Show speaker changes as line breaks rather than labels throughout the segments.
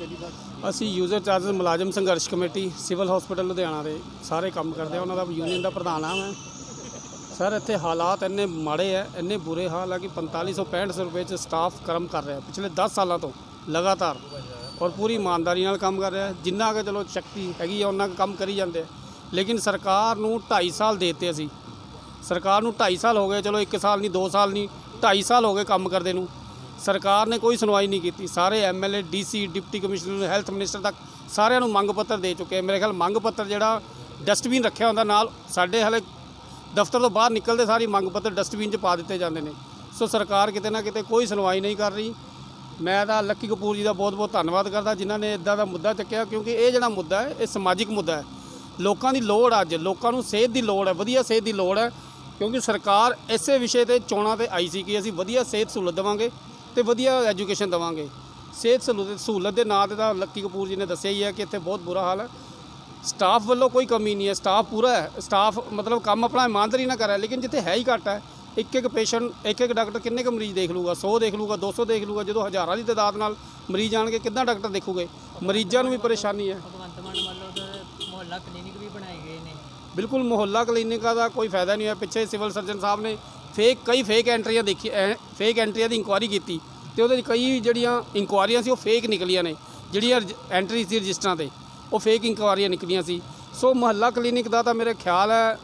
ਕਿਹੜੀ ਬਾਤ
ਅਸੀਂ user charges ਮੁਲਾਜ਼ਮ ਸੰਘਰਸ਼ ਕਮੇਟੀ ਸਿਵਲ ਹਸਪੀਟਲ ਲੁਧਿਆਣਾ ਦੇ ਸਾਰੇ ਕੰਮ ਕਰਦੇ ਆ ਉਹਨਾਂ ਦਾ ਯੂਨੀਅਨ ਦਾ ਪ੍ਰਧਾਨ ਆ ਮੈਂ। ਸਰ ਇੱਥੇ ਹਾਲਾਤ ਇੰਨੇ ਮਾੜੇ ਆ, ਇੰਨੇ ਬੁਰੇ ਹਾਲ ਆ ਕਿ 4565 ਰੁਪਏ ਚ ਸਟਾਫ ਕਰਮ ਕਰ ਰਿਹਾ। ਪਿਛਲੇ 10 ਸਾਲਾਂ ਤੋਂ ਲਗਾਤਾਰ ਔਰ ਪੂਰੀ ਇਮਾਨਦਾਰੀ ਨਾਲ ਕੰਮ ਕਰ ਰਿਹਾ। ਜਿੰਨਾ ਕਿ ਚਲੋ ਸ਼ਕਤੀ ਹੈਗੀ ਆ ਉਹਨਾਂ ਕੰਮ ਕਰੀ ਜਾਂਦੇ ਆ। ਲੇਕਿਨ ਸਰਕਾਰ ਨੂੰ 2.5 ਸਾਲ ਦੇਤੇ ਅਸੀਂ। ਸਰਕਾਰ ਨੂੰ 2.5 ਸਾਲ ਹੋ ਗਏ, ਚਲੋ 1 ਸਾਲ ਨਹੀਂ 2 ਸਾਲ ਨਹੀਂ 2.5 ਸਾਲ ਹੋ ਗਏ ਕੰਮ ਕਰਦੇ ਨੂੰ। ਸਰਕਾਰ ਨੇ ਕੋਈ ਸੁਣਵਾਈ ਨਹੀਂ ਕੀਤੀ। ਸਾਰੇ MLA DC deputy commissioner health minister ਤੱਕ ਸਾਰਿਆਂ ਨੂੰ ਮੰਗ ਪੱਤਰ ਦੇ ਚੁੱਕੇ ਮੇਰੇ ਖਿਆਲ ਮੰਗ ਪੱਤਰ ਜਿਹੜਾ ਡਸਟਬਿਨ ਰੱਖਿਆ ਹੁੰਦਾ ਨਾਲ, ਸਾਡੇ ਹਲੇ ਦਫ਼ਤਰ ਤੋਂ ਬਾਹਰ ਨਿਕਲਦੇ ਸਾਰੀ ਮੰਗ ਪੱਤਰ ਡਸਟਬਿਨ 'ਚ ਪਾ ਦਿੱਤੇ ਜਾਂਦੇ ਨੇ। ਸੋ ਸਰਕਾਰ ਕਿਤੇ ਨਾ ਕਿਤੇ ਕੋਈ ਸੁਣਵਾਈ ਨਹੀਂ ਕਰ ਰਹੀ। ਮੈਂ ਤਾਂ ਲੱਕੀ ਕਪੂਰ ਜੀ ਦਾ ਬਹੁਤ ਬਹੁਤ ਧੰਨਵਾਦ ਕਰਦਾ, ਜਿਨ੍ਹਾਂ ਨੇ ਇਦਾਂ ਦਾ ਮੁੱਦਾ ਚੱਕਿਆ, ਕਿਉਂਕਿ ਇਹ ਜਿਹੜਾ ਮੁੱਦਾ ਹੈ, ਇਹ ਸਮਾਜਿਕ ਮੁੱਦਾ ਹੈ। ਲੋਕਾਂ ਦੀ ਲੋੜ ਅੱਜ, ਲੋਕਾਂ ਨੂੰ ਸਿਹਤ ਦੀ ਲੋੜ ਹੈ, ਵਧੀਆ ਸਿਹਤ ਦੀ ਲੋੜ ਹੈ, ਕਿਉਂਕਿ ਸਰਕਾਰ ਇਸੇ ਵਿਸ਼ੇ ਤੇ ਚੋਣਾਂ ਤੇ ਆਈ ਸੀ ਕਿ ਅਸੀਂ ਵਧੀਆ ਸਿਹਤ ਸਹੂਲਤ ਦੇਵਾਂਗੇ। ਤੇ ਵਧੀਆ ਐਜੂਕੇਸ਼ਨ ਦੇਵਾਂਗੇ। ਸਿਹਤ ਸਹੂਲਤ ਸਹੂਲਤ ਦੇ ਨਾਂ ਤੇ ਤਾਂ ਲੱਕੀ ਕਪੂਰ ਜੀ ਨੇ ਦੱਸਿਆ ਹੀ ਹੈ ਕਿ ਇੱਥੇ ਬਹੁਤ ਬੁਰਾ ਹਾਲ ਹੈ। ਸਟਾਫ ਵੱਲੋਂ ਕੋਈ ਕਮੀ ਨਹੀਂ ਹੈ ਸਟਾਫ ਪੂਰਾ ਹੈ। ਸਟਾਫ ਮਤਲਬ ਕੰਮ ਆਪਣਾ ਇਮਾਨਦਾਰੀ ਨਾਲ ਕਰ ਰਿਹਾ ਲੇਕਿਨ ਜਿੱਥੇ ਹੈ ਹੀ ਘੱਟ ਹੈ। ਇੱਕ ਇੱਕ ਪੇਸ਼ੈਂਟ ਇੱਕ ਇੱਕ ਡਾਕਟਰ ਕਿੰਨੇ ਕੁ ਮਰੀਜ਼ ਦੇਖ ਲੂਗਾ 100 ਦੇਖ ਲੂਗਾ 200 ਦੇਖ ਲੂਗਾ ਜਦੋਂ ਹਜ਼ਾਰਾਂ ਦੀ ਤਾਦਾਦ ਨਾਲ ਮਰੀਜ਼ ਆਣਗੇ ਕਿੱਦਾਂ ਡਾਕਟਰ ਦੇਖੂਗੇ? ਮਰੀਜ਼ਾਂ ਨੂੰ ਵੀ ਪਰੇਸ਼ਾਨੀ ਹੈ।
ਭਗਵੰਤ ਮਾਨ ਵੱਲੋਂ ਤਾਂ ਮੁਹੱਲਾ ਕਲੀਨਿਕ ਵੀ ਬਣਾਏ ਗਏ ਨੇ।
ਬਿਲਕੁਲ ਮੁਹੱਲਾ ਕਲੀਨਿਕਾਂ ਦਾ ਕੋਈ ਫਾਇਦਾ ਨਹੀਂ ਹੋਇਆ। ਪਿੱਛੇ ਸਿਵਲ ਸਰਜਨ ਸਾਹਿਬ ਨੇ ਫੇਕ ਕਈ ਫੇਕ ਐਂਟਰੀਆਂ ਦੇਖੀ ਫੇਕ ਐਂਟਰੀਆਂ ਦੀ ਇਨਕੁਆਇਰੀ ਕੀਤੀ। ਤੇ ਉਹਦੇ 'ਚ ਕਈ ਜਿਹੜੀਆਂ ਇਨਕੁਆਇਰੀਆਂ ਸੀ, ਉਹ ਫੇਕ ਨਿਕਲੀਆਂ ਨੇ। ਜਿਹੜੀਆਂ ਐਂਟਰੀ ਸੀ ਰਜਿਸਟਰਾਂ ਤੇ, ਉਹ ਫੇਕ ਇਨਕੁਆਇਰੀਆਂ ਨਿਕਲੀਆਂ ਸੀ। ਸੋ ਮੁਹੱਲਾ ਕਲੀਨਿਕ ਦਾ ਤਾਂ ਮੇਰੇ ਖਿਆਲ ਹੈ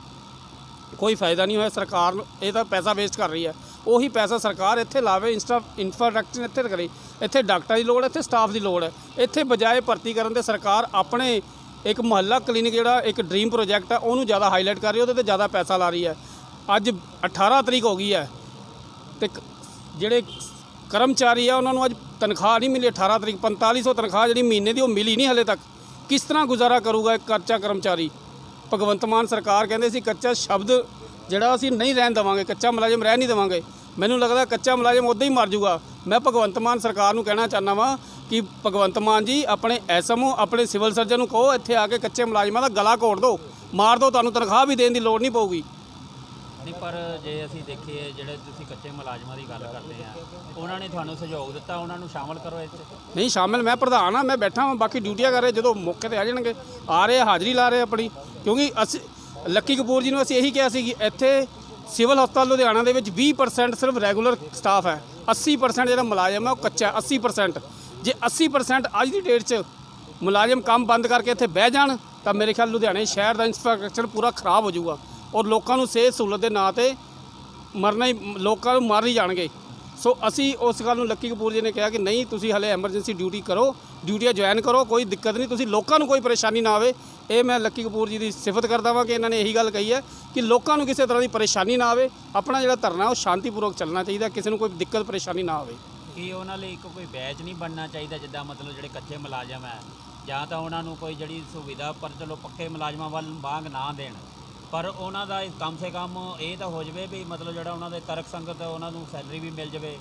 ਕੋਈ ਫਾਇਦਾ ਨਹੀਂ ਹੋਇਆ। ਸਰਕਾਰ ਇਹ ਤਾਂ ਪੈਸਾ ਵੇਸਟ ਕਰ ਰਹੀ ਹੈ। ਉਹੀ ਪੈਸਾ ਸਰਕਾਰ ਇੱਥੇ ਲਾਵੇ ਇੰਸਟਾ ਇਨਫਰਾਸਟ੍ਰਕਚਰ ਇੱਥੇ ਕਰੇ। ਇੱਥੇ ਡਾਕਟਰਾਂ ਦੀ ਲੋੜ ਹੈ, ਇੱਥੇ ਸਟਾਫ ਦੀ ਲੋੜ ਹੈ। ਇੱਥੇ ਬਜਾਏ ਭਰਤੀ ਕਰਨ ਦੇ ਸਰਕਾਰ ਆਪਣੇ ਇੱਕ ਮੁਹੱਲਾ ਕਲੀਨਿਕ ਜਿਹੜਾ, ਇੱਕ ਡ੍ਰੀਮ ਪ੍ਰੋਜੈਕਟ ਹੈ, ਉਹਨੂੰ ਜ਼ਿਆਦਾ ਹਾਈਲਾਈਟ ਕਰ ਰਹੀ ਉਹਦੇ ਤੇ ਜ਼ਿਆਦਾ ਪੈਸਾ ਲਾ ਰਹੀ ਹੈ। ਅੱਜ 18 ਤਰੀਕ ਹੋ ਗਈ ਹੈ। ਤੇ ਕ- ਜਿਹੜੇ ਕਰਮਚਾਰੀ ਆ, ਉਹਨਾਂ ਨੂੰ ਅੱਜ ਤਨਖਾਹ ਨਹੀਂ ਮਿਲੀ 18 ਤਰੀਕ 4500 ਤਨਖਾਹ ਜਿਹੜੀ ਮਹੀਨੇ ਦੀ ਉਹ ਮਿਲੀ ਨਹੀਂ ਹਲੇ ਤੱਕ। ਕਿਸ ਤਰ੍ਹਾਂ ਗੁਜ਼ਾਰਾ ਕਰੂਗਾ ਇੱਕ ਕੱਚਾ ਕਰਮਚਾਰੀ? ਭਗਵੰਤ ਮਾਨ ਸਰਕਾਰ ਕਹਿੰਦੇ ਸੀ, ਕੱਚਾ ਸ਼ਬਦ ਜਿਹੜਾ ਅਸੀਂ ਨਹੀਂ ਰਹਿਣ ਦੇਵਾਂਗੇ, ਕੱਚਾ ਮੁਲਾਜ਼ਮ ਰਹਿ ਨਹੀਂ ਦੇਵਾਂਗੇ। ਮੈਨੂੰ ਲੱਗਦਾ ਕੱਚਾ ਮੁਲਾਜ਼ਮ ਉਦਾਂ ਹੀ ਮਰ ਜਾਊਗਾ। ਮੈਂ ਭਗਵੰਤ ਮਾਨ ਸਰਕਾਰ ਨੂੰ ਕਹਿਣਾ ਚਾਹੁੰਦਾ ਵਾਂ ਕਿ ਭਗਵੰਤ ਮਾਨ ਜੀ, ਆਪਣੇ ਐਸਐਮਓ, ਆਪਣੇ ਸਿਵਲ ਸਰਜਨ ਨੂੰ ਕਹੋ, ਇੱਥੇ ਆ ਕੇ ਕੱਚੇ ਮੁਲਾਜ਼ਮਾਂ ਦਾ ਗਲਾ ਘੋਟ ਦਿਓ। ਮਾਰ ਦਿਓ, ਤੁਹਾਨੂੰ ਤਨਖਾਹ ਵੀ ਦੇਣ ਦੀ ਲੋੜ ਨਹੀਂ ਪਊਗੀ।
ਨਹੀਂ ਪਰ ਜੇ ਅਸੀਂ ਦੇਖੀਏ ਜਿਹੜੇ ਤੁਸੀਂ ਕੱਚੇ ਮੁਲਾਜ਼ਮਾਂ ਦੀ ਗੱਲ ਕਰਦੇ ਆ ਉਹਨਾਂ ਨੇ ਤੁਹਾਨੂੰ ਸਹਿਯੋਗ ਦਿੱਤਾ ਉਹਨਾਂ ਨੂੰ ਸ਼ਾਮਲ ਕਰੋ ਇਸ 'ਚ
ਨਹੀਂ ਸ਼ਾਮਿਲ ਮੈਂ ਪ੍ਰਧਾਨ ਆ ਮੈਂ ਬੈਠਾ ਹਾਂ ਬਾਕੀ ਡਿਊਟੀਆਂ ਕਰ ਰਹੇ ਜਦੋਂ ਮੌਕੇ ਤੇ ਆ ਜਾਣਗੇ। ਆ ਰਹੇ ਆ, ਹਾਜ਼ਰੀ ਲਾ ਰਹੇ ਆ ਆਪਣੀ ਕਿਉਂਕਿ ਅਸੀਂ ਲੱਕੀ ਕਪੂਰ ਜੀ ਨੂੰ ਅਸੀਂ ਇਹੀ ਕਿਹਾ ਸੀ ਕਿ ਇੱਥੇ ਸਿਵਲ ਹਸਪਤਾਲ ਲੁਧਿਆਣਾ ਦੇ ਵਿੱਚ 20% ਸਿਰਫ ਰੈਗੂਲਰ ਸਟਾਫ ਹੈ। 80% ਜਿਹੜਾ ਮੁਲਾਜ਼ਮ ਹੈ ਉਹ ਕੱਚਾ ਹੈ 80% ਜੇ 80% ਅੱਜ ਦੀ ਡੇਟ 'ਚ ਮੁਲਾਜ਼ਮ ਕੰਮ ਬੰਦ ਕਰਕੇ ਇੱਥੇ ਬਹਿ ਜਾਣ ਤਾਂ ਮੇਰੇ ਖਿਆਲ ਲੁਧਿਆਣੇ ਸ਼ਹਿਰ ਦਾ ਇਨਫਰਾਸਟ੍ਰਕਚਰ ਪੂਰਾ ਖਰਾਬ ਹੋ ਜਾਊਗਾ। ਔਰ ਲੋਕਾਂ ਨੂੰ ਸਿਹਤ ਸਹੂਲਤ ਦੇ ਨਾਂ ਤੇ ਮਰਨਾ ਹੀ, ਲੋਕਾਂ ਨੂੰ ਮਾਰ ਹੀ ਜਾਣਗੇ। ਸੋ ਅਸੀਂ ਉਸ ਗੱਲ ਨੂੰ ਲੱਕੀ ਕਪੂਰ ਜੀ ਨੇ ਕਿਹਾ ਕਿ ਨਹੀਂ, ਤੁਸੀਂ ਹਲੇ ਐਮਰਜੈਂਸੀ ਡਿਊਟੀ ਕਰੋ, ਡਿਊਟੀਆਂ ਜੁਆਇਨ ਕਰੋ, ਕੋਈ ਦਿੱਕਤ ਨਹੀਂ, ਤੁਸੀਂ ਲੋਕਾਂ ਨੂੰ ਕੋਈ ਪਰੇਸ਼ਾਨੀ ਨਾ ਆਵੇ। ਇਹ ਮੈਂ ਲੱਕੀ ਕਪੂਰ ਜੀ ਦੀ ਸਿਫਤ ਕਰਦਾ ਵਾਂ ਕਿ ਇਹਨਾਂ ਨੇ ਇਹੀ ਗੱਲ ਕਹੀ ਹੈ ਕਿ ਲੋਕਾਂ ਨੂੰ ਕਿਸੇ ਤਰ੍ਹਾਂ ਦੀ ਪਰੇਸ਼ਾਨੀ ਨਾ ਆਵੇ। ਆਪਣਾ ਜਿਹੜਾ ਧਰਨਾ ਉਹ ਸ਼ਾਂਤੀਪੂਰਵਕ ਚੱਲਣਾ ਚਾਹੀਦਾ, ਕਿਸੇ ਨੂੰ ਕੋਈ ਦਿੱਕਤ, ਪਰੇਸ਼ਾਨੀ ਨਾ ਆਵੇ।
ਕੀ ਉਹਨਾਂ ਲਈ ਇੱਕ ਕੋਈ ਬੈਚ ਨਹੀਂ ਬਣਨਾ ਚਾਹੀਦਾ, ਜਿੱਦਾਂ ਮਤਲਬ ਜਿਹੜੇ ਕੱਚੇ ਮੁਲਾਜ਼ਮ ਹੈ? ਜਾਂ ਤਾਂ ਉਹਨਾਂ ਨੂੰ ਕੋਈ ਜਿਹੜੀ ਸੁਵਿਧਾ ਪਰ ਚਲੋ ਪੱਕੇ ਮੁਲਾਜ਼ਮਾਂ ਵੱਲ ਵਾਂਗ ਨਾ ਦੇਣ। ਪਰ ਉਹਨਾਂ ਦਾ ਕਮ ਸੇ ਕਮ ਇਹ ਤਾਂ ਹੋ ਜਵੇ ਵੀ ਮਤਲਬ ਜਿਹੜਾ ਉਹਨਾਂ ਦੇ ਤਰਕ ਸੰਗਤ ਹੈ, ਉਹਨਾਂ ਨੂੰ ਸੈਲਰੀ ਵੀ ਮਿਲ ਜਵੇ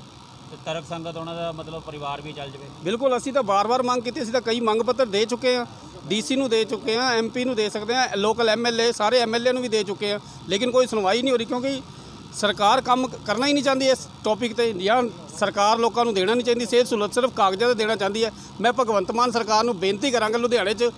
ਤੇ ਤਰਕ ਸੰਗਤ ਉਹਨਾਂ ਦਾ ਮਤਲਬ ਪਰਿਵਾਰ ਵੀ ਚੱਲ ਜਵੇ।
ਬਿਲਕੁਲ ਅਸੀਂ ਤਾਂ ਵਾਰ ਵਾਰ ਮੰਗ ਕੀਤੀ ਅਸੀਂ ਤਾਂ ਕਈ ਮੰਗ ਪੱਤਰ ਦੇ ਚੁੱਕੇ ਹਾਂ ਡੀਸੀ ਨੂੰ ਦੇ ਚੁੱਕੇ ਹਾਂ ਐਮਪੀ ਨੂੰ ਦੇ ਸਕਦੇ ਹਾਂ ਲੋਕਲ ਐਮਐਲਏ ਸਾਰੇ ਐਮਐਲਏ ਨੂੰ ਵੀ ਦੇ ਚੁੱਕੇ ਹਾਂ ਲੇਕਿਨ ਕੋਈ ਸੁਣਵਾਈ ਨਹੀਂ ਹੋ ਰਹੀ ਕਿਉਂਕਿ ਸਰਕਾਰ ਕੰਮ ਕਰਨਾ ਹੀ ਨਹੀਂ ਚਾਹੁੰਦੀ ਇਸ ਟੌਪਿਕ ਤੇ ਜਾਂ ਸਰਕਾਰ ਲੋਕਾਂ ਨੂੰ ਦੇਣਾ ਨਹੀਂ ਚਾਹੁੰਦੀ ਸਿਹਤ ਸਹੂਲਤ ਸਿਰਫ ਕਾਗਜ਼ਾਂ ਤੇ ਦੇਣਾ ਚਾਹੁੰਦੀ ਹੈ। ਮੈਂ ਭਗਵੰਤ ਮਾਨ ਸਰਕਾਰ ਨੂੰ ਬੇਨਤੀ ਕਰਾਂਗਾ ਲੁਧਿਆਣੇ 'ਚ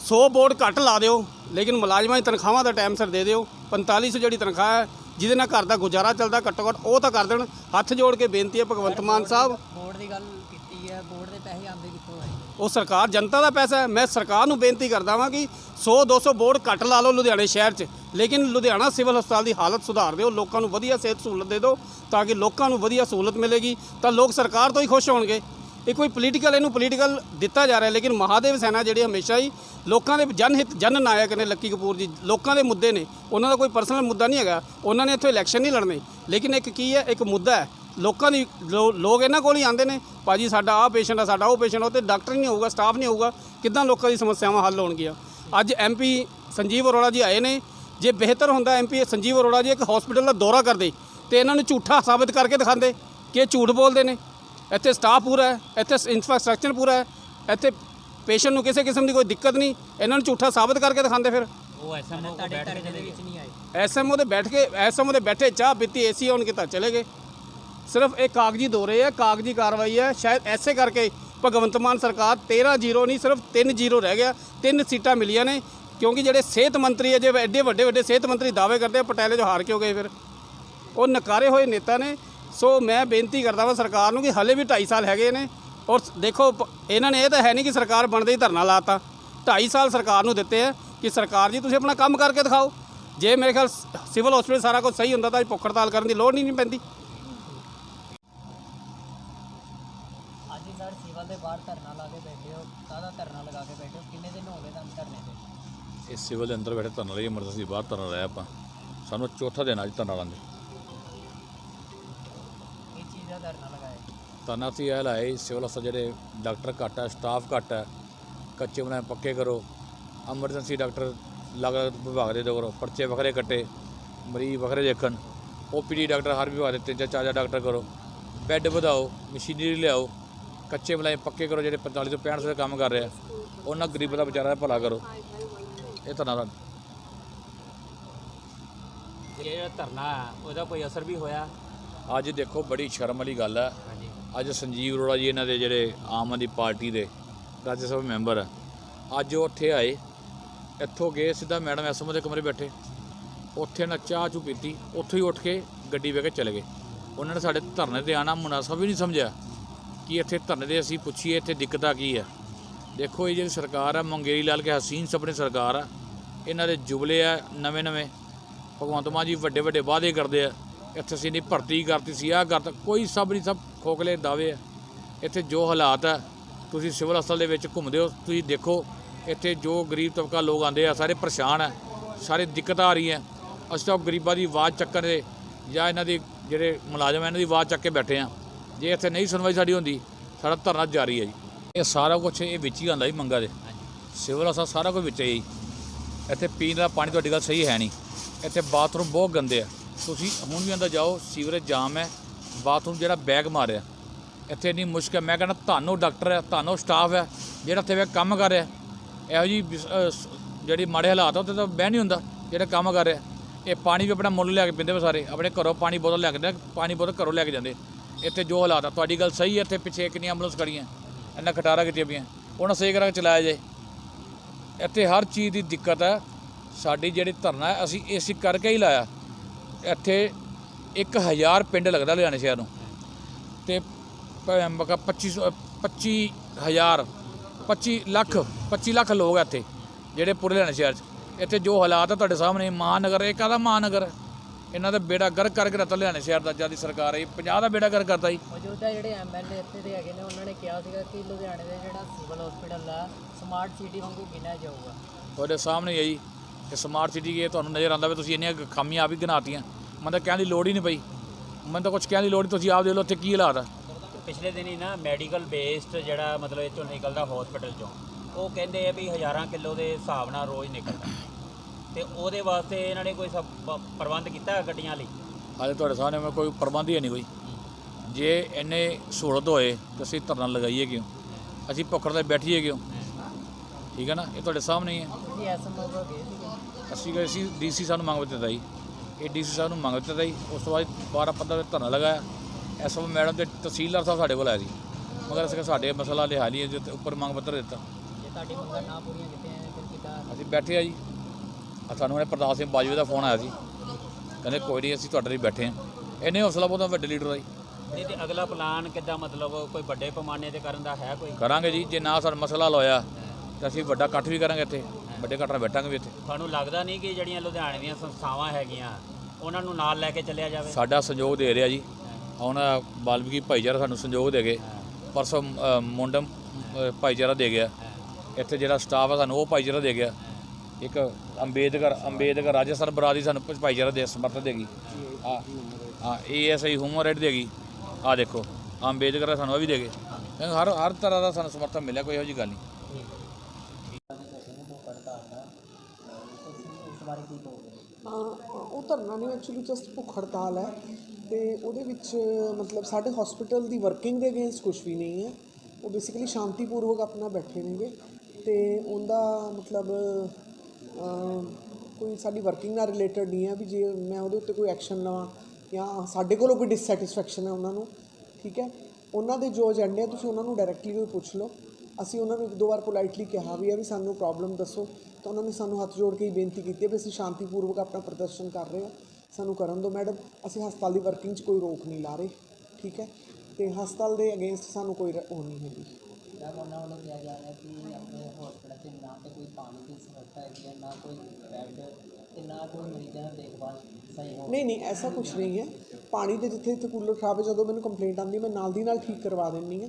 100 ਬੋਰਡ ਘੱਟ ਲਾ ਦਿਓ ਲੇਕਿਨ ਮੁਲਾਜ਼ਮਾਂ ਦੀ ਤਨਖਾਹਾਂ ਦਾ ਟਾਈਮ ਸਿਰ ਦੇ ਦਿਓ 4500 ਜਿਹੜੀ ਤਨਖਾਹ ਹੈ ਜਿਹਦੇ ਨਾਲ ਘਰ ਦਾ ਗੁਜ਼ਾਰਾ ਚੱਲਦਾ ਘੱਟੋ ਘੱਟ ਉਹ ਤਾਂ ਕਰ ਦੇਣ। ਹੱਥ ਜੋੜ ਕੇ ਬੇਨਤੀ ਹੈ ਭਗਵੰਤ ਮਾਨ ਸਾਹਿਬ।
ਬੋਰਡ ਦੀ ਗੱਲ ਕੀਤੀ ਹੈ ਬੋਰਡ ਦੇ ਪੈਸੇ ਆਉਂਦੇ ਕਿੱਥੋਂ ਹੈ
ਉਹ ਸਰਕਾਰ ਜਨਤਾ ਦਾ ਪੈਸਾ ਹੈ। ਮੈਂ ਸਰਕਾਰ ਨੂੰ ਬੇਨਤੀ ਕਰਦਾ ਵਾਂ ਕਿ 100 200 ਬੋਰਡ ਘੱਟ ਲਾ ਲਓ ਲੁਧਿਆਣੇ ਸ਼ਹਿਰ 'ਚ। ਲੇਕਿਨ ਲੁਧਿਆਣਾ ਸਿਵਲ ਹਸਪਤਾਲ ਦੀ ਹਾਲਤ ਸੁਧਾਰ ਦਿਓ। ਲੋਕਾਂ ਨੂੰ ਵਧੀਆ ਸਿਹਤ ਸਹੂਲਤ ਦੇ ਦਿਓ ਤਾਂ ਕਿ ਲੋਕਾਂ ਨੂੰ ਵਧੀਆ ਸਹੂਲਤ ਮਿਲੇਗੀ। ਤਾਂ ਲੋਕ ਸਰਕਾਰ ਤੋਂ ਹੀ ਖੁਸ਼ ਹੋਣਗੇ। ਇਹ ਕੋਈ ਪੋਲੀਟੀਕਲ ਇਹਨੂੰ ਪੋਲੀਟੀਕਲ ਦਿੱਤਾ ਜਾ ਰਿਹਾ, ਲੇਕਿਨ ਮਹਾਦੇਵ ਸੈਨਾ ਜਿਹੜੇ ਹਮੇਸ਼ਾ ਹੀ ਲੋਕਾਂ ਦੇ ਜਨਹਿਤ ਜਨ ਨਾਇਕ ਨੇ ਲੱਕੀ ਕਪੂਰ ਜੀ, ਲੋਕਾਂ ਦੇ ਮੁੱਦੇ ਨੇ। ਉਹਨਾਂ ਦਾ ਕੋਈ ਪਰਸਨਲ ਮੁੱਦਾ ਨਹੀਂ ਹੈਗਾ। ਉਹਨਾਂ ਨੇ ਇੱਥੇ ਇਲੈਕਸ਼ਨ ਨਹੀਂ ਲੜਨੇ। ਲੇਕਿਨ ਇੱਕ ਕੀ ਹੈ, ਇੱਕ ਮੁੱਦਾ ਹੈ। ਲੋਕਾਂ ਦੀ, ਲੋ- ਲੋਕ ਇਹਨਾਂ ਕੋਲ ਹੀ ਆਉਂਦੇ ਨੇ। ਭਾਜੀ, ਸਾਡਾ ਆਹ ਪੇਸ਼ੈਂਟ ਆ, ਸਾਡਾ ਉਹ ਪੇਸ਼ੈਂਟ ਉਹ ਤੇ ਡਾਕਟਰ ਨਹੀਂ ਹੋਊਗਾ ਸਟਾਫ ਨਹੀਂ ਹੋਊਗਾ। ਕਿੱਦਾਂ ਲੋਕਾਂ ਦੀ ਸਮੱਸਿਆਵਾਂ ਹੱਲ ਹੋਣਗੀਆਂ? ਅੱਜ ਐਮਪੀ ਸੰਜੀਵ ਅਰੋੜਾ ਜੀ ਆਏ ਨੇ। ਜੇ ਬਿਹਤਰ ਹੁੰਦਾ ਐਮਪੀ ਸੰਜੀਵ ਅਰੋੜਾ ਜੀ ਇੱਕ ਹਸਪੀਟਲ ਦਾ ਦੌਰਾ ਕਰਦੇ ਤੇ ਇਹਨਾਂ ਨੂੰ ਝੂਠਾ ਸਾਬਤ ਕਰਕੇ ਦਿਖਾਉਂਦੇ ਕਿ ਝੂਠ ਬੋਲਦੇ ਨੇ। ਇੱਥੇ ਸਟਾਫ ਪੂਰਾ ਹੈ ਇੱਥੇ ਇਨਫਰਾਸਟ੍ਰਕਚਰ ਪੂਰਾ ਹੈ ਇੱਥੇ ਪੇਸ਼ੈਂਟ ਨੂੰ ਕਿਸੇ ਕਿਸਮ ਦੀ ਕੋਈ ਦਿੱਕਤ ਨਹੀਂ ਇਹਨਾਂ ਨੂੰ ਝੂਠਾ ਸਾਬਤ ਕਰਕੇ ਦਿਖਾਉਂਦੇ ਫਿਰ।
ਉਹ ਐਸਐਮਓ
ਤੁਹਾਡੇ
ਬੈਠ ਕੇ
ਦੇ ਵਿੱਚ ਨਹੀਂ ਆਏ।
ਐਸਐਮਓ ਦੇ ਬੈਠ ਕੇ ਐਸਐਮਓ ਦੇ ਬੈਠੇ ਚਾਹ ਪੀਤੀ ਏਸੀ ਔਨ ਕੀਤਾ ਚਲੇ ਗਏ। ਸਿਰਫ ਇਹ ਕਾਗਜ਼ੀ ਦੌਰੇ ਹੈ ਕਾਗਜ਼ੀ ਕਾਰਵਾਈ ਹੈ ਸ਼ਾਇਦ ਐਸੇ ਕਰਕੇ ਭਗਵੰਤ ਮਾਨ ਸਰਕਾਰ 13 ਜ਼ੀਰੋ ਨਹੀਂ ਸਿਰਫ 3 ਜ਼ੀਰੋ ਰਹਿ ਗਿਆ ਤਿੰਨ ਸੀਟਾਂ ਮਿਲੀਆਂ ਨੇ ਕਿਉਂਕਿ ਜਿਹੜੇ ਸਿਹਤ ਮੰਤਰੀ ਹੈ ਜੇ ਐਡੇ ਵੱਡੇ ਵੱਡੇ ਸਿਹਤ ਮੰਤਰੀ ਦਾਅਵੇ ਕਰਦੇ ਆ ਪਟਿਆਲੇ 'ਚ ਹਾਰ ਕਿਉਂ ਗਏ ਫਿਰ? ਉਹ ਨਕਾਰੇ ਹੋਏ ਨੇਤਾ ਨੇ ਸੋ ਮੈਂ ਬੇਨਤੀ ਕਰਦਾ ਹਾਂ ਸਰਕਾਰ ਨੂੰ ਕਿ ਹਲੇ ਵੀ 2.5 ਸਾਲ ਹੈਗੇ ਨੇ ਔਰ ਦੇਖੋ ਇਹਨਾਂ ਨੇ ਇਹ ਤਾਂ ਹੈ ਨਹੀਂ ਕਿ ਸਰਕਾਰ ਬਣਦੇ ਹੀ ਧਰਨਾ ਲਾਤਾ। 2.5 ਸਾਲ ਸਰਕਾਰ ਨੂੰ ਦਿੱਤੇ ਆ ਕਿ ਸਰਕਾਰ ਜੀ ਤੁਸੀਂ ਆਪਣਾ ਕੰਮ ਕਰਕੇ ਦਿਖਾਓ। ਜੇ ਮੇਰੇ ਖਿਆਲ ਸਿਵਲ ਹਸਪੀਟਲ ਸਾਰਾ ਕੁਝ ਸਹੀ ਹੁੰਦਾ ਤਾਂ ਅੱਜ ਭੁੱਖ ਹੜਤਾਲ ਕਰਨ ਦੀ ਲੋੜ ਨਹੀਂ ਪੈਂਦੀ।
ਸਰ ਸਿਵਲ ਦੇ ਬਾਹਰ ਧਰਨਾ ਲਾ ਕੇ ਬੈਠੇ ਹੋ ਕਾਹਦਾ ਧਰਨਾ ਲਗਾ ਕੇ ਬੈਠੇ ਹੋ? ਕਿੰਨੇ ਦਿਨ ਹੋ ਗਏ ਤੁਹਾਨੂੰ ਧਰਨੇ ਤੇ?
ਇਸ ਸਿਵਲ ਦੇ ਅੰਦਰ ਬੈਠੇ ਧਰਨਾ ਲਈ ਐਮਰਜੈਂਸੀ ਬਾਹਰ ਧਰਨਾ ਲਾਇਆ ਆਪਾਂ। ਸਾਨੂੰ ਚੌਥਾ ਦਿਨ ਅੱਜ ਧਰਨਾ ਲਾਉਂਦੇ
ਇਹ ਚੀਜ਼ ਦਾ ਧਰਨਾ ਲਗਾਇਆ
ਇਹ ਲਾਇਆ ਜੀ, ਸਿਵਲ ਹਸਪਤਾਲ ਜਿਹੜੇ ਡਾਕਟਰ ਘੱਟ ਹੈ ਸਟਾਫ ਘੱਟ ਹੈ ਕੱਚੇ ਬਣਾਏ ਪੱਕੇ ਕਰੋ। ਐਮਰਜੈਂਸੀ ਡਾਕਟਰ ਅਲੱਗ ਅਲੱਗ ਵਿਭਾਗ ਦੇ ਕਰੋ ਪਰਚੇ ਵੱਖਰੇ ਕੱਟੇ ਮਰੀਜ਼ ਵੱਖਰੇ ਦੇਖਣ। ਓਪੀਡੀ ਡਾਕਟਰ ਹਰ ਵਿਭਾਗ ਦੇ ਤਿੰਨ ਚਾਰ ਚਾਰ ਡਾਕਟਰ ਕਰੋ। ਬੈੱਡ ਵਧਾਓ ਮਸ਼ੀਨਰੀ ਲਿਆਓ ਕੱਚੇ ਬਣਾਏ ਪੱਕੇ ਕਰੋ ਜਿਹੜੇ 45 ਤੋਂ 65 ਸਾਲ ਕੰਮ ਕਰ ਰਹੇ। ਉਹਨਾਂ ਗਰੀਬਾਂ ਦਾ ਵਿਚਾਰਾ ਦਾ ਭਲਾ ਕਰੋ। ਇਹ ਧਰਨਾ ਦਾ
ਇਹ ਜਿਹੜਾ ਧਰਨਾ ਉਹਦਾ ਕੋਈ ਅਸਰ ਵੀ ਹੋਇਆ?
ਅੱਜ ਦੇਖੋ ਬੜੀ ਸ਼ਰਮ ਵਾਲੀ ਗੱਲ ਹੈ ਅੱਜ ਸੰਜੀਵ ਅਰੋੜਾ ਜੀ ਇਹਨਾਂ ਦੇ ਜਿਹੜੇ ਆਮ ਆਦਮੀ ਪਾਰਟੀ ਦੇ ਰਾਜ ਸਭਾ ਮੈਂਬਰ ਆ, ਅੱਜ ਉਹ ਉੱਥੇ ਆਏ, ਇੱਥੋਂ ਗਏ, ਸਿੱਧਾ ਮੈਡਮ ਐਸਐਮਓ ਦੇ ਕਮਰੇ ਬੈਠੇ, ਉੱਥੇ ਨਾ ਚਾਹ ਚੂ ਪੀਤੀ, ਉੱਥੋਂ ਹੀ ਉੱਠ ਕੇ ਗੱਡੀ ਵੇ ਕੇ ਚਲੇ ਗਏ। ਉਹਨਾਂ ਨੇ ਸਾਡੇ ਧਰਨੇ ਤੇ ਆਣਾ ਮੁਨਾਸਬ ਵੀ ਨਹੀਂ ਸਮਝਿਆ ਕਿ ਇੱਥੇ ਧਰਨੇ ਦੇ ਅਸੀਂ ਪੁੱਛੀਏ, ਇੱਥੇ ਦਿੱਕਤਾਂ ਕੀ ਆ। ਦੇਖੋ ਇਹ ਜਿਹੜੀ ਸਰਕਾਰ ਆ, ਮੰਗੇਰੀ ਲਾਲ ਕੇ ਹਸੀਨ ਸੁਪਨੇ ਸਰਕਾਰ ਆ, ਇਹਨਾਂ ਦੇ ਜੁਬਲੇ ਆ ਨਵੇਂ ਨਵੇਂ ਭਗਵੰਤ ਮਾਨ ਜੀ ਵੱਡੇ ਵੱਡੇ ਵਾਅਦੇ ਕਰਦੇ ਆ ਇੱਥੇ ਅਸੀਂ ਨਹੀਂ ਭਰਤੀ ਕਰਤੀ ਸੀ, ਆਹ ਕਰਤਾ ਕੋਈ ਸਭ ਨਹੀਂ, ਸਭ ਖੋਖਲੇ ਦਾਅਵੇ ਆ। ਇੱਥੇ ਜੋ ਹਾਲਾਤ ਆ, ਤੁਸੀਂ ਸਿਵਲ ਹਸਪਤਾਲ ਦੇ ਵਿੱਚ ਘੁੰਮਦੇ ਹੋ, ਤੁਸੀਂ ਦੇਖੋ, ਇੱਥੇ ਜੋ ਗਰੀਬ ਤਬਕਾ ਲੋਕ ਆਉਂਦੇ ਆ, ਸਾਰੇ ਪਰੇਸ਼ਾਨ ਆ, ਸਾਰੇ ਦਿੱਕਤ ਆ ਰਹੀ ਹੈ ਅਸੀਂ ਤਾਂ ਗਰੀਬਾਂ ਦੀ ਆਵਾਜ਼ ਚੱਕਣ ਦੇ, ਜਾਂ ਇਹਨਾਂ ਦੇ ਜਿਹੜੇ ਮੁਲਾਜ਼ਮ ਆ, ਇਹਨਾਂ ਦੀ ਆਵਾਜ਼ ਚੱਕ ਕੇ ਬੈਠੇ ਆ। ਜੇ ਇੱਥੇ ਨਹੀਂ ਸੁਣਵਾਈ ਸਾਡੀ ਹੁੰਦੀ, ਸਾਡਾ ਧਰਨਾ ਜਾਰੀ ਹੈ ਜੀ। ਇਹ ਸਾਰਾ ਕੁਝ ਇਹ ਵਿੱਚ ਹੀ ਆਉਂਦਾ ਜੀ ਮੰਗਾ ਦੇ। ਸਿਵਲ ਹਸਪਤਾਲ ਸਾਰਾ ਕੁਝ ਵਿੱਚ ਹੈ ਜੀ। ਇੱਥੇ ਪੀਣ ਦਾ ਪਾਣੀ, ਤੁਹਾਡੀ ਗੱਲ ਸਹੀ ਹੈ ਨਹੀਂ। ਇੱਥੇ ਬਾਥਰੂਮ ਬਹੁਤ ਗੰਦੇ ਆ। ਤੁਸੀਂ ਹੁਣ ਵੀ ਅੰਦਰ ਜਾਓ, ਸੀਵਰੇਜ ਜਾਮ ਹੈ, ਬਾਥਰੂਮ ਜਿਹੜਾ ਬੈਗ ਮਾਰਿਆ। ਇੱਥੇ ਇੰਨੀ ਮੁਸ਼ਕਲ ਹੈ। ਮੈਂ ਕਹਿੰਦਾ ਤੁਹਾਨੂੰ ਡਾਕਟਰ ਹੈ, ਤੁਹਾਨੂੰ ਸਟਾਫ ਹੈ, ਜਿਹੜਾ ਇੱਥੇ ਵੇ ਕੰਮ ਕਰ ਰਿਹਾ। ਇਹੋ ਜੀ ਜਿਹੜੀ ਮਾੜੇ ਹਾਲਾਤ ਆ, ਉੱਥੇ ਤਾਂ ਬਹਿ ਨਹੀਂ ਹੁੰਦਾ, ਜਿਹੜਾ ਕੰਮ ਕਰ ਰਿਹਾ। ਇਹ ਪਾਣੀ ਵੀ ਆਪਣਾ ਮੁੱਲ ਲੈ ਕੇ ਪੀਂਦੇ ਵੇ ਸਾਰੇ, ਆਪਣੇ ਘਰੋਂ ਪਾਣੀ ਬੋਤਲ ਲੈ ਕੇ ਜਾਂਦੇ ਪਾਣੀ ਬੋਤਲ ਘਰੋਂ ਲੈ ਕੇ ਜਾਂਦੇ। ਇੱਥੇ ਜੋ ਹਾਲਾਤ ਆ, ਤੁਹਾਡੀ ਗੱਲ ਸਹੀ ਹੈ, ਇੱਥੇ ਪਿੱਛੇ ਕਿੰਨੀਆਂ ਐਂਬੂਲੈਂਸ ਖੜੀਆਂ, ਇੰਨਾ ਖਟਾਰਾ ਕੀਤੀਆਂ ਪਈਆਂ। ਉਹਨਾਂ ਸਹੀ ਕਰਾ ਕੇ ਚਲਾਇਆ ਜਾਏ। ਇੱਥੇ ਹਰ ਚੀਜ਼ ਦੀ ਦਿੱਕਤ ਹੈ, ਸਾਡੀ ਜਿਹੜੀ ਧਰਨਾ ਹੈ, ਅਸੀਂ ਏਸੀ ਕਰਕੇ ਹੀ ਲਾਇਆ। ਇੱਥੇ 1000 ਪਿੰਡ ਲੱਗਦਾ ਲੁਧਿਆਣੇ ਸ਼ਹਿਰ ਨੂੰ। ਤੇ ਮਗਾ 25 25000 25 ਲੱਖ 25 ਲੱਖ ਲੋਕ ਆ ਇੱਥੇ ਜਿਹੜੇ ਪੂਰੇ ਲੁਧਿਆਣੇ ਸ਼ਹਿਰ 'ਚ। ਇੱਥੇ ਜੋ ਹਾਲਾਤ ਆ ਤੁਹਾਡੇ ਸਾਹਮਣੇ ਮਹਾਨਗਰ ਇਹ ਕਾਹਦਾ ਮਹਾਨਗਰ? ਹੈ ਇਹਨਾਂ ਦਾ ਬੇੜਾ ਗਰਕ ਕਰਕੇ ਰੱਤਾ ਲੁਧਿਆਣੇ ਸ਼ਹਿਰ ਦਾ ਜਦ ਦੀ ਸਰਕਾਰ ਆਈ 50 ਦਾ ਬੇੜਾ ਗਰਕ ਕਰਤਾ ਜੀ।
ਮੌਜੂਦਾ ਜਿਹੜੇ ਐਮਐਲਏ ਇੱਥੇ ਦੇ ਹੈਗੇ ਨੇ ਉਹਨਾਂ ਨੇ ਕਿਹਾ ਸੀਗਾ ਕਿ ਲੁਧਿਆਣੇ ਦੇ ਜਿਹੜਾ ਸਿਵਲ ਹਸਪੀਟਲ ਆ ਸਮਾਰਟ ਸਿਟੀ ਵਾਂਗੂ ਗਿਣਿਆ ਜਾਊਗਾ।
ਤੁਹਾਡੇ ਸਾਹਮਣੇ ਹੀ ਹੈ ਜੀ। ਇਹ ਸਮਾਰਟ ਸਿਟੀ ਇਹ ਤੁਹਾਨੂੰ ਨਜ਼ਰ ਆਉਂਦਾ ਵੀ ਤੁਸੀਂ ਇੰਨੀਆਂ ਕੁ ਖਾਮੀਆਂ ਆਪ ਹੀ ਗਿਣਾਤੀਆਂ। ਮੈਨੂੰ ਤਾਂ ਕਹਿਣ ਦੀ ਲੋੜ ਹੀ ਨਹੀਂ ਪਈ। ਮੈਨੂੰ ਤਾਂ ਕੁਝ ਕਹਿਣ ਦੀ ਲੋੜ ਨਹੀਂ ਤੁਸੀਂ ਆਪ ਦੇਖ ਲਓ ਉੱਥੇ ਕੀ ਹਾਲਾਤ ਆ।
ਪਿਛਲੇ ਦਿਨੀ ਨਾ ਮੈਡੀਕਲ ਬੇਸਡ ਜਿਹੜਾ ਮਤਲਬ ਇਹ ਚੋਂ ਨਿਕਲਦਾ ਹਸਪੀਟਲ ਚੋਂ ਉਹ ਕਹਿੰਦੇ ਆ ਵੀ ਹਜ਼ਾਰਾਂ ਕਿਲੋ ਦੇ ਹਿਸਾਬ ਨਾਲ ਰੋਜ਼ ਨਿਕਲਦਾ। ਤੇ ਉਹਦੇ ਵਾਸਤੇ ਇਹਨਾਂ ਨੇ ਕੋਈ ਸਭ ਪ੍ਰਬੰਧ ਕੀਤਾ ਹੈ ਗੱਡੀਆਂ ਲਈ?
ਹਾਲੇ ਤੁਹਾਡੇ ਸਾਹਮਣੇ ਮੈਂ ਕੋਈ ਪ੍ਰਬੰਧ ਹੀ ਨਹੀਂ ਕੋਈ। ਜੇ ਇੰਨੇ ਸਹੂਲਤ ਹੋਏ ਤਾਂ ਅਸੀਂ ਧਰਨਾ ਲਗਾਈਏ ਕਿਉਂ? ਅਸੀਂ ਭੁੱਖਰ ਤੇ ਬੈਠੀਏ ਕਿਉਂ? ਠੀਕ ਹੈ ਨਾ? ਇਹ ਤੁਹਾਡੇ ਸਾਹਮਣੇ ਹੀ ਹੈ। ਅਸੀਂ ਗਏ ਸੀ ਡੀਸੀ ਸਾਨੂੰ ਮੰਗ ਦਿੱਤਾ ਜੀ। ਇਹ ਡੀਸੀ ਸਾਹਿਬ ਨੂੰ ਮੰਗ ਦਿੱਤਾ ਜੀ। ਉਸ ਤੋਂ ਬਾਅਦ 12 15 ਧਰਨਾ ਲਗਾਇਆ। ਐਸਓ ਮੈਡਮ ਤੇ ਤਹਿਸੀਲਦਾਰ ਸਾਹਿਬ ਸਾਡੇ ਕੋਲ ਆਏ ਸੀ। ਮਗਰ ਅਸੀਂ ਸਾਡੇ ਮਸਲਾ ਲਿਆ ਲਈ ਜੇ ਉੱਪਰ ਮੰਗ ਪੱਤਰ ਦਿੱਤਾ।
ਜੇ ਤੁਹਾਡੀ ਮੰਗਾਂ ਨਾ ਪੂਰੀਆਂ ਕੀਤੀਆਂ ਜਾਣ, ਫਿਰ ਕਿੱਦਾਂ?
ਅਸੀਂ ਬੈਠੇ ਆ ਜੀ। ਆ ਸਾਨੂੰ ਹੁਣੇ ਪ੍ਰਤਾਪ ਸਿੰਘ ਬਾਜਵੇ ਦਾ ਫੋਨ ਆਇਆ ਸੀ। ਕਹਿੰਦੇ ਕੋਈ ਨਹੀਂ ਅਸੀਂ ਤੁਹਾਡੇ ਲਈ ਬੈਠੇ ਆ ਇਹਨੇ ਹੌਸਲਾ ਬਹੁਤ ਵੱਡੇ ਲੀਡਰ ਦਾ ਜੀ।
ਨਹੀਂ ਤੇ ਅਗਲਾ ਪਲਾਨ ਕਿੱਦਾਂ ਮਤਲਬ ਕੋਈ ਵੱਡੇ ਪੈਮਾਨੇ ਤੇ ਕਰਨ ਦਾ ਹੈ ਕੋਈ?
ਕਰਾਂਗੇ ਜੀ। ਜੇ ਨਾ ਸਾਡਾ ਮਸਲਾ ਹੱਲ ਹੋਇਆ ਤਾਂ ਅਸੀਂ ਵੱਡਾ ਇਕੱਠ ਵੀ ਕਰਾਂਗੇ ਇੱਥੇ। ਵੱਡੇ ਨਾਲ ਬੈਠਾਂਗੇ ਵੀ ਇੱਥੇ।
ਤੁਹਾਨੂੰ ਲੱਗਦਾ ਨਹੀਂ ਕਿ ਜਿਹੜੀਆਂ ਲੁਧਿਆਣੇ ਦੀਆਂ ਸੰਸਥਾਵਾਂ ਹੈਗੀਆਂ ਉਹਨਾਂ ਨੂੰ ਨਾਲ ਲੈ ਕੇ ਚੱਲਿਆ ਜਾਵੇ?
ਸਾਡਾ ਸੰਯੋਗ ਦੇ ਰਿਹਾ ਜੀ। ਹੁਣ ਬਾਲਮੀਕੀ ਭਾਈਚਾਰਾ ਸਾਨੂੰ ਸੰਯੋਗ ਦੇ ਗਏ। ਪਰਸੋਂ ਮੁੰਡਮ ਭਾਈਚਾਰਾ ਦੇ ਗਿਆ। ਇੱਥੇ ਜਿਹੜਾ ਸਟਾਫ ਆ ਸਾਨੂੰ ਉਹ ਭਾਈਚਾਰਾ ਦੇ ਗਿਆ। ਇੱਕ ਅੰਬੇਦਕਰ ਅੰਬੇਦਕਰ ਰਾਜਸਥਾਨ ਬਰਾਦਰੀ ਸਾਨੂੰ ਭਾਈਚਾਰਾ ਦੇ ਸਮਰਥਨ ਦੇਗੀ ਆ ਹਾਂ। ਏਐਸਆਈ ਹਿਊਮਨ ਰਾਈਟ ਦੇਗੀ ਆ ਦੇਖੋ ਅੰਬੇਦਕਰ ਸਾਨੂੰ ਇਹ ਵੀ ਦੇ ਗਏ। ਹਰ ਹਰ ਤਰ੍ਹਾਂ ਦਾ ਸਾਨੂੰ ਸਮਰਥਨ ਮਿਲਿਆ ਕੋਈ ਇਹੋ ਜਿਹੀ ਗੱਲ ਨਹੀਂ।
ਹਾਂ, ਉਹ ਧਰਨਾ ਨਹੀਂ ਐਕਚੁਅਲੀ ਜਸਟ ਭੁੱਖ ਹੜਤਾਲ ਹੈ ਤੇ ਉਹਦੇ ਵਿੱਚ ਮਤਲਬ ਸਾਡੇ ਹਸਪੀਟਲ ਦੀ ਵਰਕਿੰਗ ਦੇ ਅਗੇਂਸਟ ਕੁਝ ਵੀ ਨਹੀਂ ਹੈ। ਉਹ ਬੇਸਿਕਲੀ ਸ਼ਾਂਤੀਪੂਰਵਕ ਆਪਣਾ ਬੈਠੇ ਨੇਗੇ ਤੇ ਉਹਦਾ ਮਤਲਬ ਕੋਈ ਸਾਡੀ ਵਰਕਿੰਗ ਨਾਲ ਰਿਲੇਟਡ ਨਹੀਂ ਹੈ ਵੀ ਜੇ ਮੈਂ ਉਹਦੇ ਉੱਤੇ ਕੋਈ ਐਕਸ਼ਨ ਲਵਾਂ ਜਾਂ ਸਾਡੇ ਕੋਲੋਂ ਕੋਈ ਡਿਸਸੈਟੀਸਫੈਕਸ਼ਨ ਹੈ ਉਹਨਾਂ ਨੂੰ ਠੀਕ ਹੈ? ਉਹਨਾਂ ਦੇ ਜੋ ਏਜੰਡੇ ਆ ਤੁਸੀਂ ਉਹਨਾਂ ਨੂੰ ਡਾਇਰੈਕਟਲੀ ਕੋਈ ਪੁੱਛ ਲਓ। ਅਸੀਂ ਉਹਨਾਂ ਨੂੰ ਇੱਕ ਦੋ ਵਾਰ ਪੋਲਾਈਟਲੀ ਕਿਹਾ ਵੀ ਹੈ ਵੀ ਸਾਨੂੰ ਪ੍ਰੋਬਲਮ ਦੱਸੋ। ਤਾਂ ਉਹਨਾਂ ਨੇ ਸਾਨੂੰ ਹੱਥ ਜੋੜ ਕੇ ਹੀ ਬੇਨਤੀ ਕੀਤੀ ਹੈ ਵੀ ਅਸੀਂ ਸ਼ਾਂਤੀਪੂਰਵਕ ਆਪਣਾ ਪ੍ਰਦਰਸ਼ਨ ਕਰ ਰਹੇ ਹਾਂ। ਸਾਨੂੰ ਕਰਨ ਦਿਓ ਮੈਡਮ ਅਸੀਂ ਹਸਪਤਾਲ ਦੀ ਵਰਕਿੰਗ 'ਚ ਕੋਈ ਰੋਕ ਨਹੀਂ ਲਾ ਰਹੇ ਠੀਕ ਹੈ? ਤੇ ਹਸਪਤਾਲ ਦੇ ਅਗੇਂਸਟ ਸਾਨੂੰ ਕੋਈ ਉਹ ਨਹੀਂ ਹੈਗੀ
ਮੈਮ ਉਹਨਾਂ ਵੱਲੋਂ ਕਿਹਾ ਜਾ ਰਿਹਾ ਕਿ ਆਪਣੇ ਹਸਪਤਾਲ 'ਚ ਨਾ ਤੇ ਕੋਈ ਪਾਣੀ ਦੀ ਸਮੱਸਿਆ ਹੈਗੀ ਹੈ ਨਾ ਕੋਈ ਬੈੱਡ ਤੇ ਨਾ ਕੋਈ ਮਰੀਜ਼ਾਂ ਦੀ ਦੇਖਭਾਲ ਸਹੀ ਹੋ
ਨਹੀਂ ਨਹੀਂ ਐਸਾ ਕੁਝ ਨਹੀਂ ਹੈ। ਪਾਣੀ ਦੇ ਜਿੱਥੇ ਜਿੱਥੇ ਕੂਲਰ ਖਰਾਬ ਹੈ ਜਦੋਂ ਮੈਨੂੰ ਕੰਪਲੇਂਟ ਆਉਂਦੀ ਹੈ, ਮੈਂ ਨਾਲ ਦੀ ਨਾਲ ਠੀਕ ਕਰਵਾ ਦਿੰਦੀ ਹਾਂ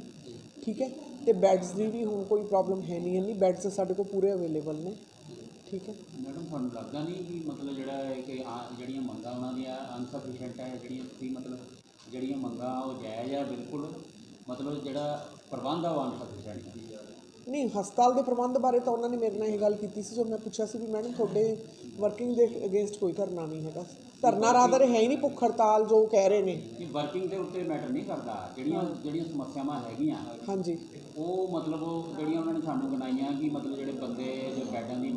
ਠੀਕ ਹੈ? ਤੇ ਬੈੱਡਸ ਦੀ ਵੀ ਹੁਣ ਕੋਈ ਪ੍ਰੋਬਲਮ ਹੈ ਨਹੀਂ ਇੰਨੀ ਬੈੱਡਸ ਸਾਡੇ ਕੋਲ ਪੂਰੇ ਅਵੇਲੇਬਲ ਨੇ। ਠੀਕ ਹੈ।
ਮੈਡਮ ਤੁਹਾਨੂੰ ਲੱਗਦਾ ਨਹੀਂ ਕਿ ਮਤਲਬ ਜਿਹੜਾ ਹੈ ਕਿ ਆ ਜਿਹੜੀਆਂ ਮੰਗਾਂ ਉਹਨਾਂ ਦੀਆਂ ਅਨਸਫੀਸ਼ੀਐਂਟ ਹੈ ਜਿਹੜੀਆਂ ਤੁਸੀਂ ਮਤਲਬ ਜਿਹੜੀਆਂ ਮੰਗਾਂ ਉਹ ਜਾਇਜ਼ ਆ ਬਿਲਕੁਲ ਮਤਲਬ ਜਿਹੜਾ ਪ੍ਰਬੰਧ ਆ ਉਹ ਅਨਸਫੀਸ਼ੀਐਂਟ ਹੈ
ਨਹੀਂ ਹਸਪਤਾਲ ਦੇ ਪ੍ਰਬੰਧ ਬਾਰੇ ਤਾਂ ਉਹਨਾਂ ਨੇ ਮੇਰੇ ਨਾਲ ਇਹ ਗੱਲ ਕੀਤੀ ਸੀ ਜਦੋਂ ਮੈਂ ਪੁੱਛਿਆ ਸੀ ਵੀ ਮੈਡਮ ਤੁਹਾਡੇ ਵਰਕਿੰਗ ਦੇ ਅਗੇਂਸਟ ਕੋਈ ਧਰਨਾ ਨਹੀਂ ਹੈਗਾ। ਧਰਨਾ ਰਾਦਰ ਹੈ ਹੀ ਨਹੀਂ ਭੁੱਖ ਹੜਤਾਲ ਜੋ ਕਹਿ ਰਹੇ ਨੇ।
ਕਿ ਵਰਕਿੰਗ ਦੇ ਉੱਤੇ ਮੈਟਰ ਨਹੀਂ ਕਰਦਾ। ਜਿਹੜੀਆਂ ਜਿਹੜੀਆਂ ਸਮੱਸਿਆਵਾਂ ਹੈਗੀਆਂ
ਹਾਂਜੀ।
ਉਹ ਮਤਲਬ ਉਹ ਜਿਹੜੀਆਂ ਉਹਨਾਂ ਨੇ ਸਾਨੂੰ ਗਣਾਈਆਂ ਕਿ ਮਤਲਬ ਜਿਹੜੇ ਬੰਦੇ ਦੇ ਬੈੱਡਾਂ ਦੀ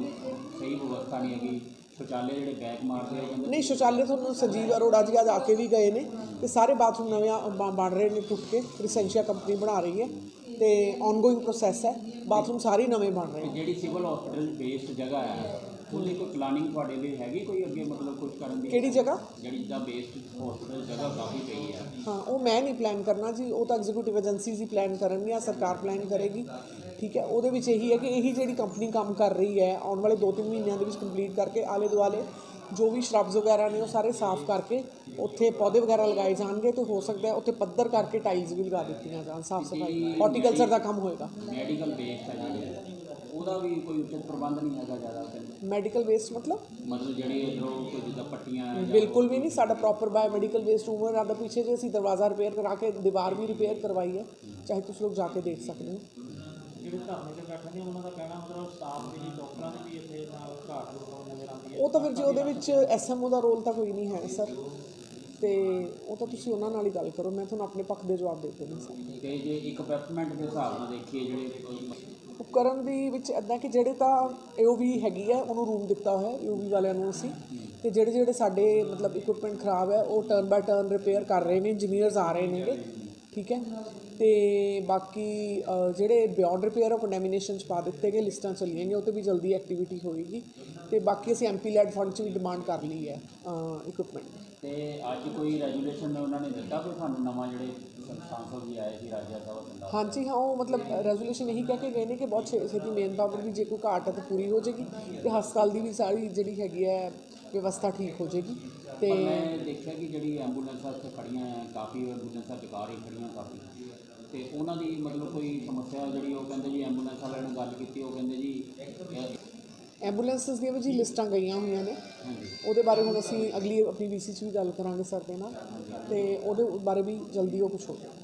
ਸਹੀ ਵਿਵਸਥਾ ਨਹੀਂ ਹੈਗੀ ਸ਼ੌਚਾਲੇ ਜਿਹੜੇ ਬੈਕ ਮਾਰਦੇ ਆ
ਨਹੀਂ ਸ਼ੌਚਾਲਯ ਤੁਹਾਨੂੰ ਸੰਜੀਵ ਅਰੋੜਾ ਜੀ ਅੱਜ ਆ ਕੇ ਵੀ ਗਏ ਨੇ ਤੇ ਸਾਰੇ ਬਾਥਰੂਮ ਨਵੇਂ ਬਣ ਰਹੇ ਨੇ ਟੁੱਟ ਕੇ ਰਿਸੈਂਸ਼ੀਆ ਕੰਪਨੀ ਬਣਾ ਰਹੀ ਹੈ ਤੇ ਆਨਗੋਇੰਗ ਪ੍ਰੋਸੈਸ ਹੈ ਬਾਥਰੂਮ ਸਾਰੇ ਨਵੇਂ ਬਣ ਰਹੇ ਨੇ।
ਜਿਹੜੀ ਸਿਵਲ ਹਸਪੀਟਲ ਬੇਸਡ ਜਗ੍ਹਾ ਹੈ ਉਹਦੀ ਕੋਈ ਪਲਾਨਿੰਗ ਤੁਹਾਡੇ ਲਈ ਹੈਗੀ ਕੋਈ ਅੱਗੇ ਮਤਲਬ ਕੁਝ ਕਰਨ ਦੀ?
ਕਿਹੜੀ ਜਗ੍ਹਾ?
ਜਿਹੜੀ ਜਿੱਦਾਂ ਬੇਸਡ ਹਸਪੀਟਲ ਜਗ੍ਹਾ ਕਾਫੀ ਪਈ ਹੈ
ਹਾਂ ਉਹ ਮੈਂ ਨਹੀਂ ਪਲਾਨ ਕਰਨਾ ਜੀ ਉਹ ਤਾਂ ਐਗਜ਼ੀਕਿਊਟਿਵ ਏਜੰਸੀਜ਼ ਹੀ ਪਲਾਨ ਕਰਨਗੀਆਂ ਸਰਕਾਰ ਪਲਾਨ ਕਰੇਗੀ। ਠੀਕ ਹੈ ਉਹਦੇ ਵਿੱਚ ਇਹੀ ਹੈ ਕਿ ਇਹੀ ਜਿਹੜੀ ਕੰਪਨੀ ਕੰਮ ਕਰ ਰਹੀ ਹੈ ਆਉਣ ਵਾਲੇ 2-3 ਮਹੀਨਿਆਂ ਦੇ ਵਿੱਚ ਕੰਪਲੀਟ ਕਰਕੇ ਆਲੇ ਦੁਆਲੇ ਜੋ ਵੀ ਸ਼ਰਬਸ ਵਗੈਰਾ ਨੇ ਉਹ ਸਾਰੇ ਸਾਫ਼ ਕਰਕੇ ਉੱਥੇ ਪੌਦੇ ਵਗੈਰਾ ਲਗਾਏ ਜਾਣਗੇ ਤੇ ਹੋ ਸਕਦਾ ਹੈ ਉੱਥੇ ਪੱਧਰ ਕਰਕੇ ਟਾਈਲਸ ਵੀ ਲਗਾ ਦਿੱਤੀਆਂ ਜਾਣ ਸਾਫ਼ ਸਫ਼ਾਈ। ਹਾਰਟੀਕਲਚਰ ਦਾ ਕੰਮ ਹੋਏਗਾ।
ਮੈਡੀਕਲ ਬੇਸਡ ਹੈ। ਜਿਹੜੀ ਉਹਦਾ ਵੀ ਕੋਈ ਉਚਿਤ ਪ੍ਰਬੰਧ ਨਹੀਂ ਹੈਗਾ ਜ਼ਿਆਦਾ।
ਮੈਡੀਕਲ ਵੇਸਟ ਮਤਲਬ?
ਮਤਲਬ ਜਿਹੜੇ ਲੋਕ ਕੋਈ ਜਿੱਦਾਂ ਪੱਟੀਆਂ ਹੈ ਜਾਂ
ਬਿਲਕੁਲ ਵੀ ਨਹੀਂ ਸਾਡਾ ਪ੍ਰੋਪਰ ਬਾਇਓਮੈਡੀਕਲ ਵੇਸਟ ਰੂਮ ਹੈ ਦਾ ਪਿੱਛੇ ਜੇ ਅਸੀਂ ਦਰਵਾਜ਼ਾ ਰਿਪੇਅਰ ਕਰਾ ਕੇ ਦੀਵਾਰ ਵੀ ਰਿਪੇਅਰ ਕਰਵਾਈ ਹੈ ਚਾਹੇ ਤੁਸੀਂ ਲੋਕ ਜਾ ਕੇ ਦੇਖ ਸਕਦੇ ਹੋ।
ਜਿਹੜੇ ਧਰਨੇ ਤੇ ਬੈਠੇ ਨੇ ਉਹਨਾਂ ਦਾ ਕਹਿਣਾ ਮਤਲਬ ਸਟਾਫ ਦੀ ਜੀ ਡਾਕਟਰਾਂ ਦੀ ਵੀ ਇੱਥੇ ਨਾਲ ਘਾਟ ਨਜ਼ਰ ਆਉਂਦੀ ਹੈ।
ਉਹ ਤਾਂ ਫਿਰ ਜੀ ਉਹਦੇ ਵਿੱਚ ਐਸਐਮਓ ਦਾ ਰੋਲ ਤਾਂ ਕੋਈ ਨਹੀਂ ਹੈ ਸਰ। ਤੇ ਉਹ ਤਾਂ ਤੁਸੀਂ ਉਹਨਾਂ ਨਾਲ ਹੀ ਗੱਲ ਕਰੋ ਮੈਂ ਤੁਹਾਨੂੰ ਆਪਣੇ ਪੱਖ ਦੇ ਜਵਾਬ ਦੇ ਦੇਣੇ ਸਰ।
ਤੇ ਜੇ ਇਕਵਿਪਮੈਂਟ ਦੇ ਹਿਸਾਬ ਨਾਲ ਦੇਖੀਏ ਜਿਹੜੇ
ਉਪਕਰਨ ਦੀ ਵਿੱਚ ਇਦਾਂ ਕਿ ਜਿਹੜੇ ਤਾਂ ਏਓਵੀ ਹੈਗੀ ਹੈ ਉਹਨੂੰ ਰੂਮ ਦਿੱਤਾ ਹੋਇਆ ਏਓਵੀ ਵਾਲਿਆਂ ਨੂੰ ਅਸੀਂ। ਤੇ ਜਿਹੜੇ ਜਿਹੜੇ ਸਾਡੇ ਮਤਲਬ ਇਕਵਿਪਮੈਂਟ ਖਰਾਬ ਹੈ, ਉਹ ਟਰਨ ਬਾਈ ਟਰਨ ਰਿਪੇਅਰ ਕਰ ਰਹੇ ਨੇ ਇੰਜੀਨੀਅਰਸ ਆ ਰਹੇ ਨੇਗੇ, ਠੀਕ ਹੈ। ਤੇ ਬਾਕੀ ਜਿਹੜੇ ਬਿਯੋਂਡ ਰਿਪੇਅਰ ਉਹ ਕੰਡੈਮੀਨੇਸ਼ਨ ਚ ਪਾ ਦਿੱਤੇ ਗਏ, ਲਿਸਟਾਂ ਚੱਲੀਆਂ ਗਈਆਂ, ਉਹ ਤੇ ਵੀ ਜਲਦੀ ਐਕਟੀਵਿਟੀ ਹੋਏਗੀ। ਤੇ ਬਾਕੀ ਅਸੀਂ ਐਮਪੀ ਲੈਡ ਫੰਡ ਚ ਵੀ ਡਿਮਾਂਡ ਕਰ ਲਈ ਹੈ ਇਕਵਿਪਮੈਂਟ
ਤੇ ਅੱਜ ਕੋਈ ਰੈਜੂਲੇਸ਼ਨ ਉਹਨਾਂ ਨੇ ਦਿੱਤਾ ਕੋਈ ਸਾਨੂੰ, ਨਵਾਂ ਜਿਹੜੇ ਸਾਂਸਦ ਜੀ ਆਏ ਸੀ ਰਾਜਾ ਸਭਾ ਦਾ
ਹਾਂਜੀ, ਹਾਂ, ਉਹ ਮਤਲਬ ਰੈਜ਼ੋਲੂਸ਼ਨ ਇਹੀ ਕਹਿ ਕੇ ਗਏ ਨੇ ਕਿ ਬਹੁਤ ਛੇ- ਛੇਤੀ ਮੇਨ ਪਾਵਰ ਵੀ ਜੇ ਕੋਈ ਘਾਟ ਹੈ ਤਾਂ ਪੂਰੀ ਹੋ ਜਾਏਗੀ ਤੇ ਹਸਪਤਾਲ ਦੀ ਵੀ ਸਾਰੀ ਜਿਹੜੀ ਹੈਗੀ ਹੈ ਵਿਵਸਥਾ ਠੀਕ ਹੋ ਜਾਏਗੀ ਤੇ
ਪਰ ਮੈਂ ਦੇਖਿਆ ਕਿ ਜਿਹੜੀ ਐਂਬੂਲੈਂਸਾਂ ਇੱਥੇ ਖੜੀਆਂ ਆ ਕਾਫੀ ਐਂਬੂਲੈਂਸਾਂ ਟਿਕਾ ਰਹੀ ਖੜੀਆਂ ਕਾਫੀ। ਤੇ ਉਹਨਾਂ ਦੀ ਮਤਲਬ ਕੋਈ ਸਮੱਸਿਆ ਜਿਹੜੀ ਉਹ ਕਹਿੰਦੇ ਜੀ ਐਂਬੂਲੈਂਸ ਵਾਲਿਆਂ ਨਾਲ ਗੱਲ ਕੀਤੀ, ਉਹ ਕਹਿੰਦੇ ਜੀ ਇਹ-
ਐਂਬੂਲੈਂਸਸ ਦੀਆਂ ਵੀ ਜੀ ਲਿਸਟਾਂ ਗਈਆਂ ਹੋਈਆਂ ਨੇ। ਉਹਦੇ ਬਾਰੇ ਹੁਣ ਅਸੀਂ ਅਗਲੀ ਆਪਣੀ ਵੀਸੀ 'ਚ ਵੀ ਗੱਲ ਕਰਾਂਗੇ ਸਰ ਦੇ ਨਾਲ। ਤੇ ਉਹਦੇ ਬਾਰੇ ਵੀ ਜਲਦੀ ਉਹ ਕੁਝ ਹੋ ਜਾਏਗਾ।